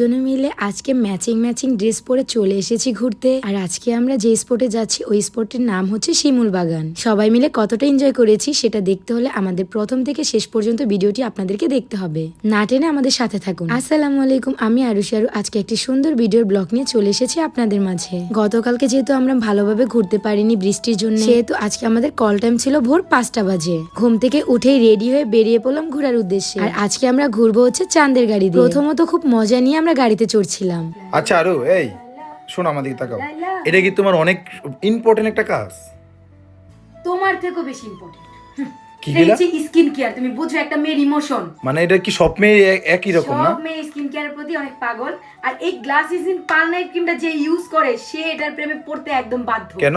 আজকে matching matching dress পরে চলে এসেছি ঘুরতে। আর আজকে আমরা যে স্পটে যাচ্ছি, ওই স্পটের নাম হচ্ছে শিমুল বাগান। সবাই মিলে কতটা এনজয় করেছি, সেটা দেখতে হলে আমাদের প্রথম থেকে শেষ পর্যন্ত ভিডিওটি আপনাদেরকে দেখতে হবে। না টেনে আমাদের সাথে থাকুন। আসসালামু আলাইকুম, আমি আরুষি আরু। আজকে একটি সুন্দর ভিডিওর ব্লগ নিয়ে চলে এসেছি আপনাদের মাঝে। গতকালকে যেহেতু আমরা ভালোভাবে ঘুরতে পারিনি বৃষ্টির জন্য, সেহেতু আজকে আমাদের কল টাইম ছিল ভোর পাঁচটা বাজে। ঘুম থেকে উঠেই রেডি হয়ে বেরিয়ে পড়লাম ঘোরার উদ্দেশ্যে। আর আজকে আমরা ঘুরবো হচ্ছে চাঁদের গাড়ি প্রথমত খুব মজা নিয়ে আমরা গাড়িতে চড়ছিলাম। আচ্ছা আরু এই শোনো আমাদের তাকাও। এটা কি তোমার অনেক ইম্পর্টেন্ট একটা কাজ? তোমার থেকেও বেশি ইম্পর্টেন্ট কি গেলা? স্কিন কেয়ার তুমি বুঝো একটা মেয়ের ইমোশন মানে এটা কি সব মেয়ে একই রকম না? সব মেয়ে স্কিন কেয়ারের প্রতি অনেক পাগল। আর এই গ্লাস ইন পার্লনাইট ক্রিমটা যে ইউজ করে সে এটার প্রেমে পড়তে একদম বাধ্য। কেন?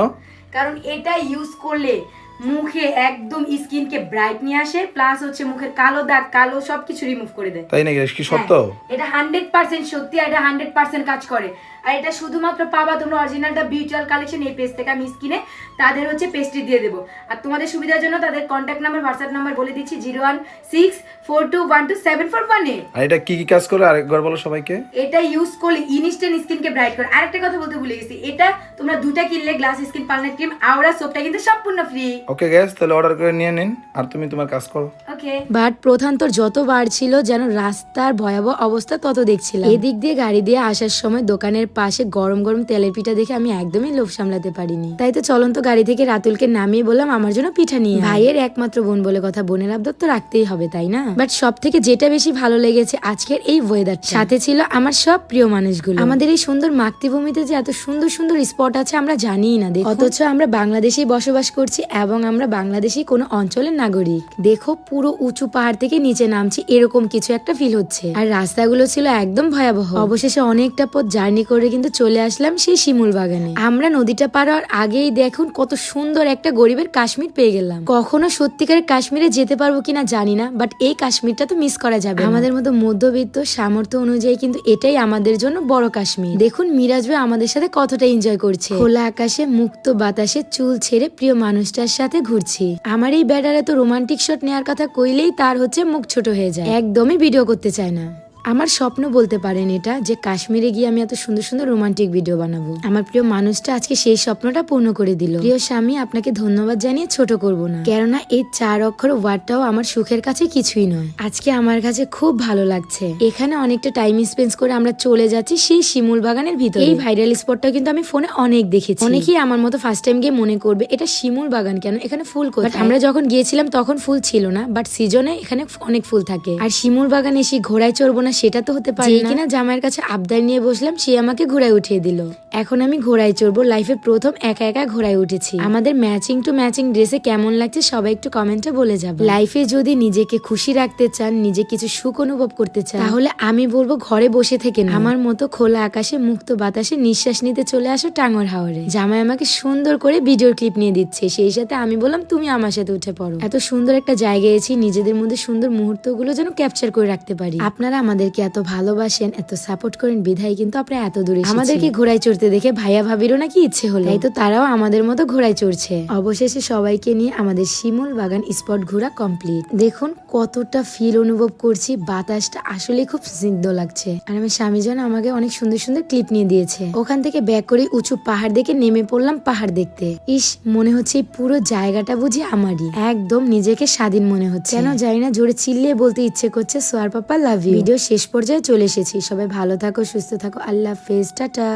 কারণ এটা ইউজ করলে মুখে একদম স্কিনকে ব্রাইট নিয়ে আসে প্লাস হচ্ছে মুখের কালো দাগ কালো সবকিছু রিমুভ করে দেয়। তাই নাকি? কি সত্য? হ্যাঁ, এটা হান্ড্রেড পার্সেন্ট সত্যি আর এটা হান্ড্রেড পার্সেন্ট কাজ করে। আর এটা শুধুমাত্র পাবা তোমরা অরিজিনালটা বিউচুয়াল কালেকশন এই পেজ থেকে আমি স্কিনে তাদের হচ্ছে পেজটি দিয়ে দেবো। আর তোমাদের সুবিধার জন্য তাদের কন্ট্যাক্ট নাম্বার হোয়াটসঅ্যাপ নাম্বার বলে দিচ্ছি zero one six four two one two seven four one eight আর এটা কি কি কাজ করে আরেকবার বলো সবাইকে। এটা ইউজ করলে ইনস্ট্যান্ট স্কিনকে ব্রাইট করে। আরেকটা কথা বলতে ভুলে গেছি এটা তোমরা দুটা কিনলে গ্লাস স্কিন পার্লনার ক্রিম আওরা সোপটা কিন্তু সম্পূর্ণ ফ্রি ওকে গ্যাস তাহলে অর্ডার করে নিয়ে নিন আর তুমি তোমার কাজ করো। ওকে বাট প্রধানতর যত বার ছিল যেন রাস্তার ভয়াবহ অবস্থা তত দেখছিলাম। এদিক দিয়ে গাড়ি দিয়ে আসার সময় দোকানের পাশে গরম গরম তেলের পিঠা দেখে আমি একদমই লোভ সামলাতে পারিনি। তাই তো চলন্ত গাড়ি থেকে রাতুলকে নামিয়ে বললাম, আমার জন্য পিঠা নিয়ে। ভাইয়ের একমাত্র বোন বলে কথা বোনের আবদার তো রাখতেই হবে, তাই না? বাট সব থেকে যেটা বেশি ভালো লেগেছে আজকের এই ওয়েদার সাথে ছিল আমার সব প্রিয় মানুষগুলো। আমাদের এই সুন্দর মাতৃভূমিতে যে এত সুন্দর সুন্দর স্পট আছে আমরা জানিই না দেখো অথচ আমরা বাংলাদেশেই বসবাস করছি এবং আমরা বাংলাদেশি কোনো অঞ্চলের নাগরিক। দেখো, পুরো উঁচু পাহাড় থেকে নিচে নামছি, এরকম কিছু একটা ফিল হচ্ছে। আর রাস্তাগুলো ছিল একদম ভয়াবহ। অবশেষে অনেকটা পথ জার্নি করে কিন্তু চলে আসলাম সেই শিমুল বাগানে। আমরা নদীটা পার হওয়ার আগেই দেখুন কত সুন্দর একটা গরিবের কাশ্মীর পেয়ে গেলাম। কখনো সত্যিকারের কাশ্মীরে যেতে পারব কিনা জানি না বাট এই কাশ্মীরটা তো মিস করা যাবে আমাদের মতো মধ্যবিত্ত সামর্থ্য অনুযায়ী কিন্তু এটাই আমাদের জন্য বড় কাশ্মীর। দেখুন মিরাজ ভাই আমাদের সাথে কতটা এনজয় করছে। খোলা আকাশে, মুক্ত বাতাসে, চুল ছেড়ে প্রিয় মানুষটার সাথে ঘুরছি। আমার এই ব্যাটারে তো রোমান্টিক শট নেওয়ার কথা কইলেই তার হচ্ছে মুখ ছোট হয়ে যায়। একদমই ভিডিও করতে চায় না। আমার স্বপ্ন বলতে পারেন এটা যে কাশ্মীরে গিয়ে আমি এত সুন্দর সুন্দর রোমান্টিক ভিডিও বানাবো। আমার প্রিয় মানুষটা আজকে সেই স্বপ্নটা পূর্ণ করে দিল। প্রিয় স্বামী, আপনাকে ধন্যবাদ জানিয়ে ছোট করব না। কেননা এই চার অক্ষর ওয়ার্ডটাও আমার সুখের কাছে কিছুই নয়। আজকে আমার কাছে খুব ভালো লাগছে। এখানে অনেকটা টাইম স্পেন্ড করে আমরা চলে যাচ্ছি সেই শিমুল বাগানের ভিতরে। এই ভাইরাল স্পটটা কিন্তু আমি ফোনে অনেক দেখেছি। অনেকেই আমার মতো ফার্স্ট টাইম গিয়ে মনে করবে, এটা শিমুল বাগান কেন? এখানে ফুল But আমরা যখন গিয়েছিলাম তখন ফুল ছিল না বাট সিজনে এখানে অনেক ফুল থাকে। আর শিমুল বাগানে এসে ঘোড়ায় চড়বো না সেটা তো হতে পারে না। কিনা জামাইয়ের কাছে আবদার নিয়ে বসলাম সে আমাকে ঘোড়ায় উঠিয়ে দিল। এখন আমি ঘোড়ায় চড়বো লাইফে প্রথম একা একা ঘোড়ায় উঠেছি। আমাদের ম্যাচিং টু ম্যাচিং ড্রেসে কেমন লাগছে সবাই একটু কমেন্টে বলে যাবে। লাইফে যদি নিজেকে খুশি রাখতে চান নিজে কিছু সুখ অনুভব করতে চান তাহলে আমি বলব ঘরে বসে থেকে না। আমার মতো খোলা আকাশে মুক্ত বাতাসে নিঃশ্বাস নিতে চলে আসো টাঙ্গর হাওরে। জামাই আমাকে সুন্দর করে ভিডিও ক্লিপ নিয়ে দিচ্ছে। সেই সাথে আমি বললাম তুমি আমার সাথে উঠে পড়ো। এত সুন্দর একটা জায়গায় এসেছি নিজেদের মধ্যে সুন্দর মুহূর্তগুলো যেন ক্যাপচার করে রাখতে পারি। আপনারা আমাদেরকে এত ভালোবাসেন এত সাপোর্ট করেন বিধায় কিন্তু আপনারা এত দূরে আমাদেরকে ঘোড়ায় চড়তে দেখে ভাইয়া ভাবিরও নাকি ইচ্ছে হলো। তাই তো তারাও আমাদের মতো ঘোড়ায় চড়ছে। অবশেষে সবাইকে নিয়ে আমাদের শিমুল বাগান স্পট ঘোরা কমপ্লিট দেখুন কতটা ফিল অনুভব করছি বাতাসটা আসলে খুব স্নিগ্ধ লাগছে। আর আমার স্বামী যেন আমাকে অনেক সুন্দর সুন্দর ক্লিপ নিয়ে দিয়েছে। ওখান থেকে ব্যাক করে উঁচু পাহাড় দেখে নেমে পড়লাম পাহাড় দেখতে। ইস মনে হচ্ছে এই পুরো জায়গাটা বুঝি আমারই। একদম নিজেকে স্বাধীন মনে হচ্ছে। কেন জানি না জোরে চিল্লিয়ে বলতে ইচ্ছে করছে সোয়ার পাপা লাভ ইউ ভিডিও শেষ পর্যায়ে চলে এসেছি। সবাই ভালো থাকো সুস্থ থাকো। আল্লাহ হাফেজ। টাটা।